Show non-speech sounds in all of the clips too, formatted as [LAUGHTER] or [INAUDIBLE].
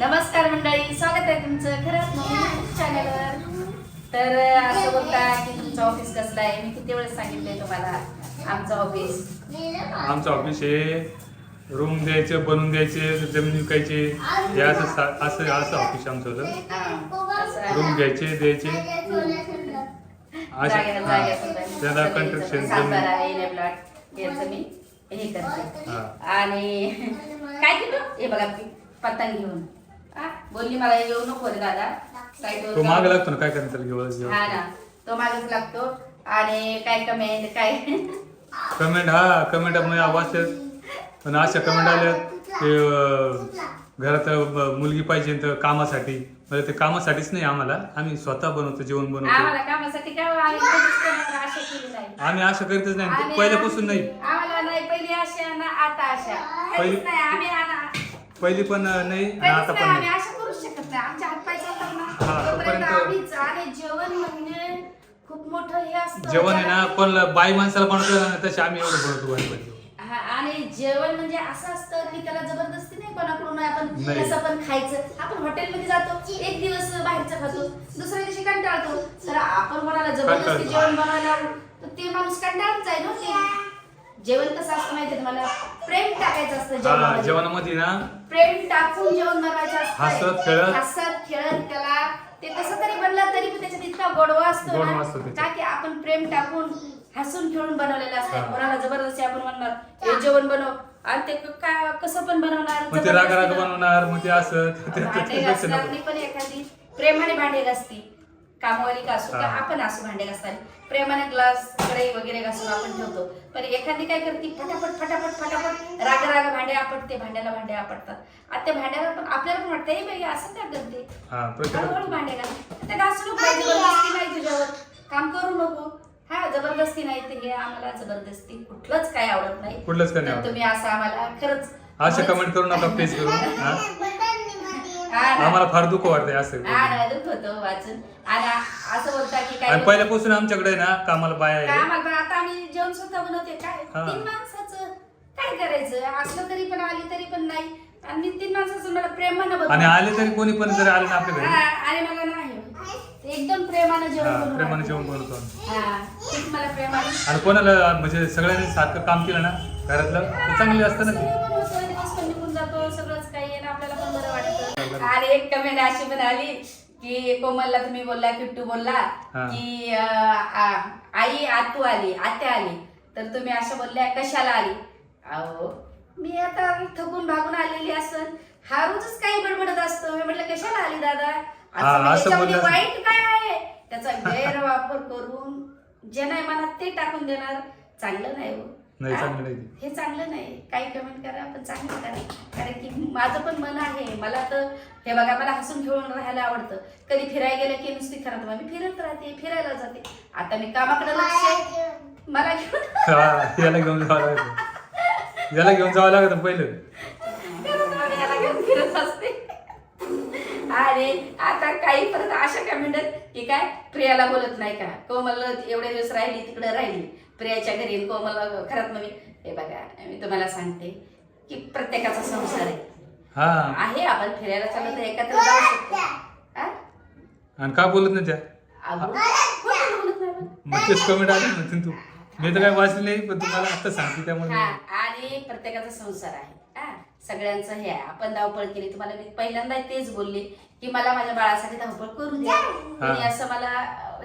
नमस्कार मंडळी स्वागत आहे तुमचं खरंच मम्मी चॅनलवर तर असं बोलता की तुमचं ऑफिस कसलं आहे? मी किती वेळेस सांगितलंय तुम्हाला? आमचं ऑफिस आमचं ऑफिस हे रूम द्यायचे बनवून द्यायचे जमीन विकायचे. हे असं सा- असं असं ऑफिस आमचं होतं हा, असं आहे. रूम घ्यायचे द्यायचे. अशा जागेला हा. त्याला सगळीचं जमीन. याचं मी. हे करते. हा. आणि [LAUGHS] काय केलं? हे बघा मी पतंग घेऊन. बोलली मला येऊ नको रे दादा. तो माग. लागतो ना काय घेऊन हा ना तो मागच लागतो. आणि काय कमेंट काय? कमेंट हा कमेंट वाचले पण अशा कमेंट आल्या की अं, घरात मुलगी पाहिजे तर कामासाठी. म्हणजे ते कामासाठीच नाही आम्हाला. आम्ही स्वतः बनवतो जेवण बनवतो. आम्हाला कामासाठी काय आम्ही कधीच कोणाला आशा केली नाही. आम्ही असं करीतच नाही. पहिल्यापासून नाही. आम्हाला नाही पहिली आशा ना आता आशा पहिली- कधीच नाही आम्ही आना- पहिली पण नाही आणि आता पण नाही. आशा करू शकत नाही. आमच्या हात पाय चालतात ना. हा, तोपर्यंत तोपर्यंत- आम्हीच आणि जेवण म्हणजे खूप मोठं हे असतं. जेवण आहे ना पण बाई माणसाला ना तसे आम्ही एवढं हा, आणि जेवण म्हणजे असं असतं की त्याला जबरदस्ती नाही कोणाकडून आपण नाही. कसं पण खायचं. आपण हॉटेलमध्ये जातो एक दिवस बाहेरचं खातो दुसऱ्या दिवशी कंटाळतो. तर आपण कोणाला जबरदस्ती कंटाळतो. जेवण बनवायला लावू, तर ते माणूस कंटाळून जाईल ना ते. जेवण कसं असतं माहितीये तुम्हाला प्रेम टाकायचं असतं हा जेवणामध्ये जेवणामध्ये ना प्रेम टाकून जेवण बनवायचं असतं हसत, खेळत. हसत खेळत त्याला ते कसं तरी बनलं तरी पण त्याच्यात इतका गोडवा असतो गोडवा ना असतो त्याच्यात. का की आपण प्रेम टाकून हसून खेळून बनवलेलं असतं. कोणाला जबरदस्ती आपण म्हणणार हे जेवण बनव आणि ते क- का कसं पण बनवणार मग ते राग राग जबरदस्ती बनवणार मग ते असं ते- ते- भांडे ते- ते- घासणार नको. नाही पण एखादी प्रेमाने भांडे घासती कामवाली का असो का हा. आपण असो भांडे घासताना प्रेमाने ग्लास कढई वगैरे घासून आपण ठेवतो. पण एखादी काय करते फटाफट फटाफट फटाफट राग राग भांडे आपटते भांड्याला भांडे आपटतात. आता त्या भांड्याला पण आपल्याला पण वाटतं "ए बाई असं काय करते? हा हळूहळू भांडे घासू नको जबरदस्ती नाही तुझ्यावर. काम करू नको. हा जबरदस्ती नाही ते हे आम्हाला जबरदस्ती कुठलंच काय आवडत नाही. कुठलंच काय. तुम्ही असं आम्हाला खरंच असे कमेंट करू नका प्लीज करू. [LAUGHS] हा? हा ना. आम्हाला फार दुःख वाटतंय असं. हा दुःख होतं वाचून. आणि असं बोलता की काय आणि पहिल्यापासून आमच्याकडे ना कामाला बाया आहे पण आता आम्ही जेवण स्वतः बनवते. काय? हा. तीन माणसाचं. काय करायचं? असलं तरी पण आली तरी पण नाही. आणि तीन माणसाचं मला प्रेमानं आणि बनवते. आले तरी कोणी पण जरी आले ना आपल्या घरी हा, आणि मला नाही. एकदम प्रेमानं जेवण हा बनवून प्रेमाने. जेवण बनवतो आम्ही. हा मला प्रेमाने आणि कोणाला म्हणजे सगळ्यांनी सारखं काम केलं ना घरातलं? तर चांगले असतं ना ते. आणि एक कमेंट अशी पण आली की कोमलला तुम्ही बोलला किट्टू बोलला हा. की अं, आ- आई आतू आली आत्या आली. तर तुम्ही असं बोलल्या कशाला आली? अहो मी आता थकून भागून आलेली असन. हा रोजच काही बडबडत असतो. मी म्हटलं कशाला आली दादा? हा, असं म्हणजे असं याच्यामध्ये बोललं. वाईट काय आहे? त्याचा गैरवापर करून जे नाही मनात ते टाकून देणार चांगलं नाही हो. नाही, हा? चांगलं नाही ते. हे चांगलं नाही. काही कमेंट करा पण चांगलं करा. कारण की माझं पण मन आहे. मला तर हे बघा मला हसून खेळून राहायला आवडतं. कधी फिरायला गेलं की नुसती खरं तर मी फिरत राहते फिरायला जाते. आता मी कामाकडे लक्ष आहे. मला घेऊन. हा याला घेऊन जावं लागत. याला घेऊन जावं लागत पहिलं. याला घेऊन फिरत असते. आणि आता काही परत अशा कमेंट की काय प्रियाला बोलत नाही का? कोमल एवढे दिवस राहिली तिकडे राहिली. प्रियाच्या घरी कोमल खरंच मग मी हे बघा मी तुम्हाला सांगते की प्रत्येकाचा संसार आहे. हा. आहे आपण फिरायला चाललो तर एकत्र जाऊ शकतो? आणि का बोलत नाही त्या? कमेंट आले ना तू. मी तर काय वाचले नाही पण तुम्हाला आता सांगते त्यामुळे आणि प्रत्येकाचा संसार आहे. हा सगळ्यांचं हे आहे. आपण धावपळ केली. तुम्हाला मी पहिल्यांदा तेच बोलले की मला माझ्या बाळासाठी धावपळ करू द्या तुम्ही असं मला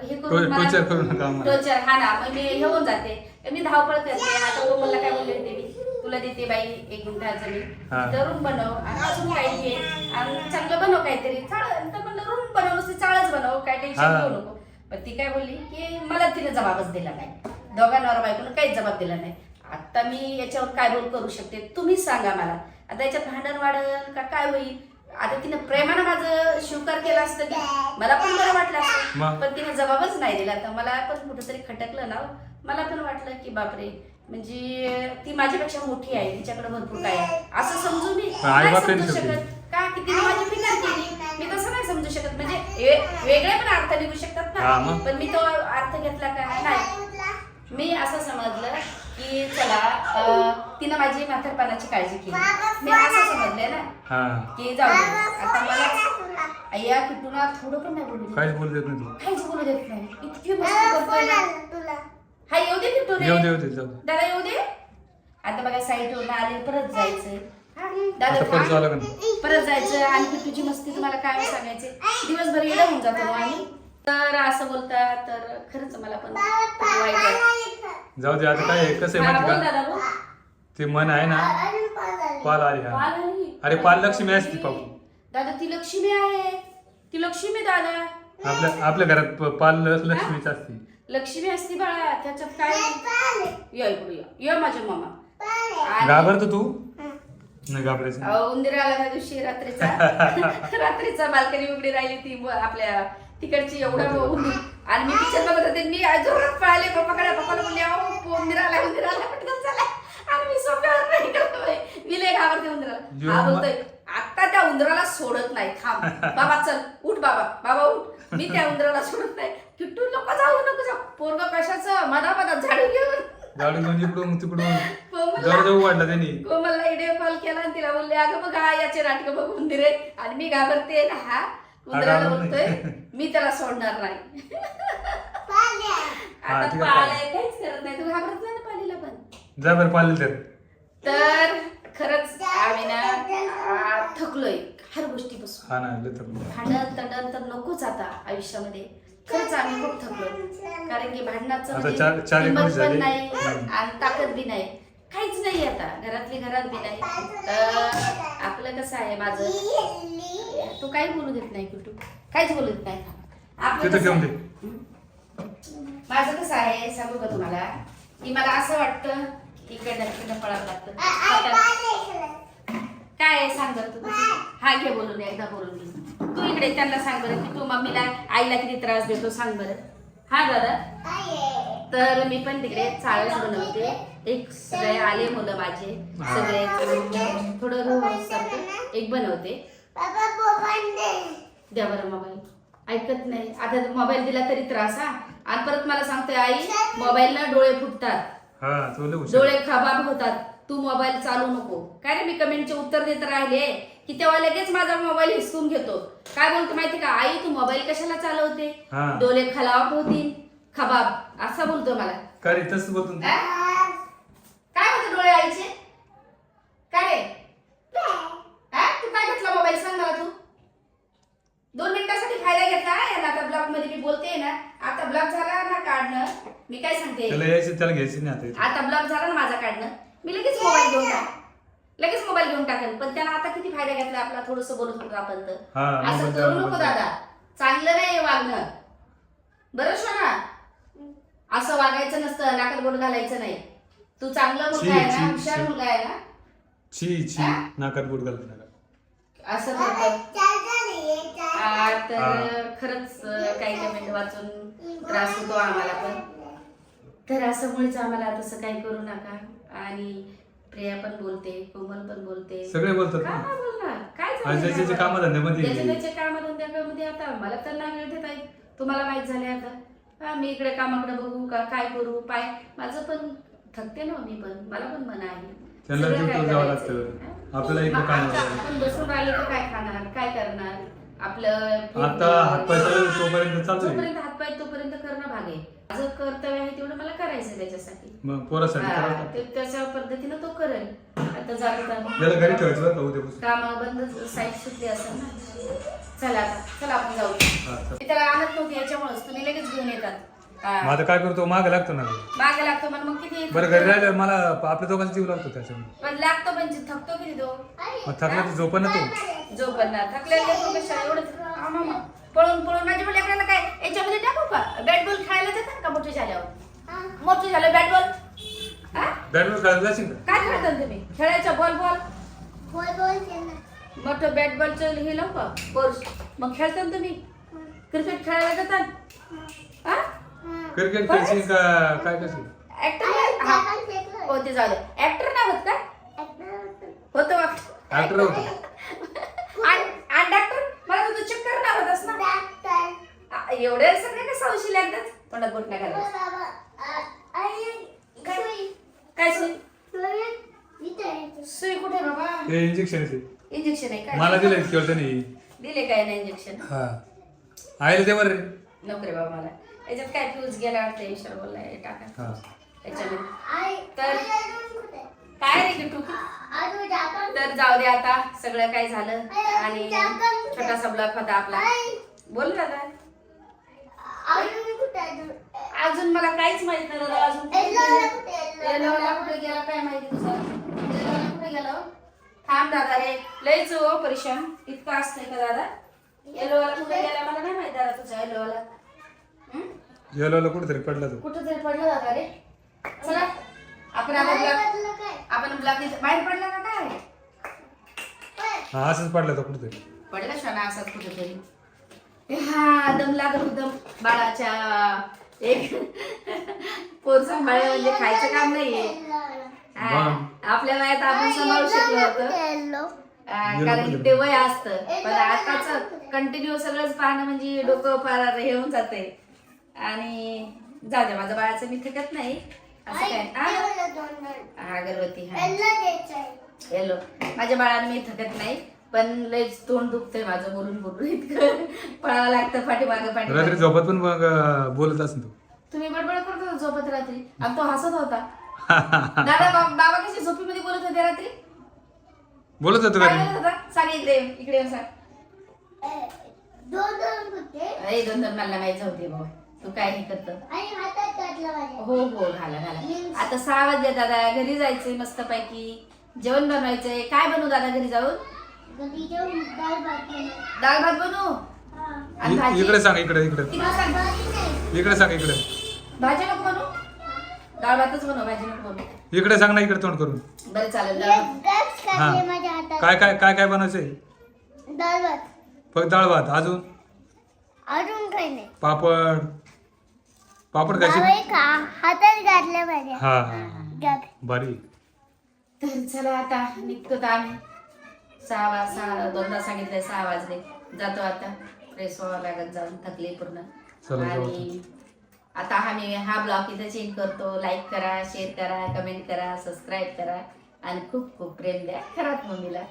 हे करून मला- टोचर हा ना. मग मी हे होऊन जाते. मी धावपळ करते. आता कोमलला काय बोलले होते मी? तुला देते बाई एक गुंठा जमीन. हा. तर रूम बनव. आणि अजून काही घे. आणि चांगलं बनव काहीतरी. चाळ तर म्हणलं रूम बनव. नुसती चाळच बनव. काय टेन्शन हा. घेऊ नको. पण ती काय बोलली की मला तिने जबाबच दिला नाही. दोघांवर बायकोनं काहीच जबाब दिला नाही. आता मी याच्यावर काय बोल करू शकते तुम्हीच सांगा मला. आता याच्यात भांडण वाढल का काय होईल? आता तिने प्रेमानं माझं स्वीकार केला असतं की मला पण बरं वाटलं असतं? पण तिने जबाबच नाही दिला. तर मला पण कुठेतरी खटकलं ना मला पण वाटलं की बापरे म्हणजे ती माझ्यापेक्षा मोठी आहे तिच्याकडे भरपूर काय आहे. असं समजू मी? नाही समजू शकत? का की तिने माझी फिकर केली? मी तसं नाही समजू शकत. म्हणजे वेगळे पण अर्थ निघू शकतात हा, ना? पण मी तो अर्थ घेतला का? नाही. मी असं समजलं की चला तिनं माझी म्हातारपणाची काळजी केली. मी असं समजलंय ना की जाऊ दे आता मला अय्या किटूला थोडं पण नाही बोलू देत. काहीच बोलू देत नाही तू. काहीच बोलू देत नाही. इतकी मस्ती करतोय ना. हा येऊ दे किट्टू रे. येऊ दे येऊ दे जाऊ दे. दादा येऊ दे. आता बघा साईड वरून आले परत जायचं. दादा आता परत थांब. लागेल. परत जायचं. आणि किट्टूची मस्ती तुम्हाला काय सांगायचे? दिवसभर येणं होऊन जातो आम्ही. तर असं बोलता तर खरंच मला पण खूप वाईट वाटतं. जाऊ दे आता काय आहे, कसं आहे हा, माहिती का? दादा बोल. ते मन आहे ना? पाल आली. हा. पाल आली. अरे पाल लक्ष्मी असते पाहू. दादा ती लक्ष्मी आहे. ती लक्ष्मी दादा. आपल्या आपल्या घरात प- पाल लक्ष्मीच असते. लक्ष्मी असती बाळा. त्याच्यात काय या इकडे या. या माझ्या मामा. घाबरतो तू? नाही घाबरायचं अहो, उंदीर आला त्या दिवशी रात्रीचा. [LAUGHS] रात्रीचा बाल्कनी उघडी राहिली ती ब- आपल्या तिकडची एवढं उंदीर आणि मी पिक्चर बघत होते मी जोरात पळाले पप्पाकडे पप्पाला बोलले अहो उंदीर आला उंदीर आला पटकन आणि मी सोप्यावर नाही करतोय. मी लय घाबरते उंदीराला. हा बोलतोय आता त्या उंदराला सोडत नाही थांब. बाबा चल उठ बाबा बाबा उठ. मी त्या उंदराला सोडत नाही. किट्टू नको जाऊ नको जाऊ. पोरग कशाचं? मधा मधात झाडू घेऊन गाडी घेऊन इकडून तिकडून. वाढला त्यांनी. कोमलला व्हिडिओ कॉल केला आणि तिला बोलले अगं बघ याचे नाटक बघ उंदीर आहे आणि मी घाबरते ना हा. उंदराला बोलतोय. मी त्याला सोडणार नाही. हा, आता ठीक आहे, पाळाय काहीच करत नाही. तू घाबरत नाही ना पालीला पण? जा बरं पाल तर. तर खरंच आम्ही ना आ, थकलोय हर गोष्टीपासून. हा ना लय थकलो. भांडण तंडण तर नकोच आता आयुष्यामध्ये. खरंच आम्ही खूप थकलोय. कारण की भांडणाचं आता म्हणजे चार- चार एक किंमत वर्ष पण झाली. नाही. आणि ताकद बी नाही. काहीच नाही आता. घरातली घरात बी नाही तर आपलं कसं आहे माझं? तू काही बोलू देत नाही कुठू काहीच बोलू देत नाही. आपलं कसं आहे? माझं कसं आहे सांगू का तुम्हाला? की मला असं वाटतं इकडनं तिकडनं पळावं लागतं. काय आहे? सांग बरं तू हा घे बोलून एकदा बोलून घे. तू इकडे त्यांना सांग बरं की तू मम्मीला आईला किती त्रास देतो सांग बरं. हा दादा? तर मी पण तिकडे चाळस बनवते. एक सगळे आले मुलं माझे. सगळे थोडं सारखं एक बनवते. द्या बरं मोबाईल. ऐकत नाही. आता मोबाईल दिला तरी त्रास हा. आणि परत मला सांगतोय आई मोबाईल ना डोळे फुटतात. हा. डोळे खबाब होतात. तू मोबाईल चालू नको. काय रे मी कमेंटचे उत्तर देत राहिले? की तेव्हा लगेच माझा मोबाईल हिसकून घेतो. काय बोलतो माहिती का? आई तू मोबाईल कशाला चालवते? हा. डोळे खलावट होतील खबाब. असा बोलतो मला. काय रे? तसं बोलतो ना. आ? काय होते डोळे आईचे? काय रे? आ? तू काय घेतला मोबाईल सांग मला तू. दोन मिनिटासाठी फायदा घेतला ना आता ब्लॉगमध्ये मी बोलते ना. आता ब्लॉग झाला ना काढणं. मी काय सांगते? त्याला यायचं त्याला घ्यायचं नाही आता इथं. आता ब्लॉक झाला ना माझा काढणं. मी लगेच मोबाईल घेऊन टाक लगेच मोबाईल घेऊन टाकेन. पण त्याला आता किती फायदा घेतला आपला? थोडस बोलत होतो आपण तर. हा, असं मोबाईल करू नको. दादा. चांगलं नाही हे वागणं. बरं शोना असं वागायचं नसतं नाकात बोट घालायचं नाही. तू चांगला मुलगा आहे ना छी, हुशार छी. मुलगा आहे ना? छी छी. हा? नाकात बोट घालतो नका असं करतात. आ, तर हा. खरंच अं, काही कमेंट वाचून त्रास होतो आम्हाला पण. तर असं मुळेच आम्हाला तसं काही करू नका. आणि प्रिया पण बोलते कोमल पण बोलते. सगळे बोलतात का ना बोलणार? काय झालं ज्याचे जे आम्हाला? कामधंद्यामध्ये ज्याचे त्याचे कामधंद्यामध्ये आता मला तर नाही वेळ देत आहे तुम्हाला माहीत झाले आता. हा मी इकडे कामाकडे बघू का काय करू पाय. माझं पण थकते ना मी पण. मला पण मन आहे. त्यांना सगळं काय जावं करायचं? लागतं. हा? आपल्याला इकडे मग काय आता नाही. आपण बसून राहिले तर काय खाणार? काय करणार? आपलं आता हातपाय चालू तोपर्यंत चालू आहे. जोपर्यंत हातपाय तोपर्यंत करणं भाग आहे. माझं कर्तव्य आहे तेवढं मला करायचं त्याच्यासाठी. मग पोरासाठी हा, करावं लागतं. ते त्याच्या पद्धतीनं तो करेल. आता जातो त्याला घरी ठेवायचं बरं का उद्यापासून? काम बंद साईट सुटली असेल ना. चला आता चला आपण जाऊ. हा, चल. मी त्याला आणत नव्हती याच्यामुळेच. तुम्ही लगेच घेऊन येतात. हा. आता काय करतो? माग लागतो ना. मागे लागतो मला मग किती बरं घरी राहिलं मला आपल्या दोघांचा जीव लागतो त्याच्यामुळे. पण लागतो म्हणजे थकतो किती तो? मग थकला तर झोप ना तू? जो पण ना. थकलेला लेकरू कशाला एवढं मामा. पळून पळून. माझ्या लेकरांना काय याच्यामध्ये टाकू का? बॅट बॉल खेळायला जातात का मोठे झाल्यावर? मोठे झालं बॅट बॉल? हा? बॅटबॉल खेळायला जाशील काय खेळतात तुम्ही? खेळायचा बॉल बॉल? मोठं बॅट बॉलचं हे लावू का? कोर्स. मग खेळतात तुम्ही? क्रिकेट खेळायला जातात हा. क्रिकेट खेळशील का? काय करशील? ऍक्टर हा. हो ते जाऊ दे ऍक्टर नाही होत का? होतं. वाटतं. ऍक्टर होतो. एवढे सगळे कसं औषध एकदाच तोंडात नाही काय? सुई? कुठे बाबा? इंजेक्शन इंजेक्शन आहे मला काय दिले काय नाही इंजेक्शन हा. ते बरं नको रे बाबा मला. याच्यात काय फ्यूज गेला वाटतं? विशाल बोलला टाका. तर काय रे किटू तर जाऊ दे आता सगळं काय झालं. आणि छोटासा ब्लॉक होता आपला. बोल दादा अजून मला काहीच माहीत नाही दादा अजून कुठे गेला? काय माहिती तुझं? कुठे गेला हो? थांब दादा रे लयच हो परेशान. इतकं असतंय का दादा? येलोवाला कुठे गेला मला नाही माहीत दादा तुझा येलोवाला? येलोला कुठेतरी पडला तो. कुठं तरी पडलं दादा रे. चला. आपण आता ब्लॉक आपण ब्लॉक बाहेर पडला का काय? हा असंच पडला तो कुठेतरी. पडला शाना असाच कुठेतरी? हा दम लागत होतं. बाळाच्या एक पोर सांभाळलं म्हणजे खायचं काम नाहीये. हा, आपल्या वयात आपण सांभाळू शकलो होतो. हा, कारण की ते वय असतं. पण आताच कंटिन्यू सगळंच पाहणं म्हणजे डोकं फार हे होऊन जाते आणि जाऊ दे माझ्या बाळाचं मी थकत नाही. असं काय? हा? हा, अगरबत्ती हा. हॅलो माझ्या बाळाने मी थकत नाही पण लयच तोंड दुखतंय माझं बोलून बोलून इतकं. पळावं लागतं पाठीमागं रात्री पाठी झोपत पण मग अं, बोलत असेल तू. तुम्ही बडबड करत होता झोपत रात्री आणि तो हसत होता. [LAUGHS] दादा बा- बाबा कशी झोपीमध्ये बोलत होते रात्री? बोलत होतो काय का बोलत होता? सांग इकडे येऊन, सांग. दोन दोन मला माहिती होती भाऊ तू काय हे करत? हो हो घाला घाला. आता सहा वाजले दादा. घरी जायचंय मस्त पैकी जेवण बनवायचंय. काय बनवू दादा घरी जाऊन? दाल भात बनवू. आणि इ- भाजी? इकडे सांग इकडे इकडे. तिकडे सांग. इकडे सांग इकडे. भाजी नको बनवू? डाळ भातच बनव भाजी नको बनवू. इकडे सांग ना इकडे तोंड करून. बरं चालेल डाळ भात. हा. काय काय काय काय बनायचंय दाल भात. फक्त डाळ भात. अजून? अजून काही नाही. पापड. पापड खायचे? हातात घातलं पाहिजे हा हा. बारीक चला आता निघतो तर आम्ही. सहा वाजता दोनदा सांगितलंय सहा वाजले. जातो आता. फ्रेश व्हावं लागत जाऊन थकले पूर्ण. आणि आता. आम्ही हा ब्लॉग इथे चेंज करतो. लाईक करा शेअर करा कमेंट करा सबस्क्राईब करा. आणि खूप खूप प्रेम द्या. खरात मम्मीला.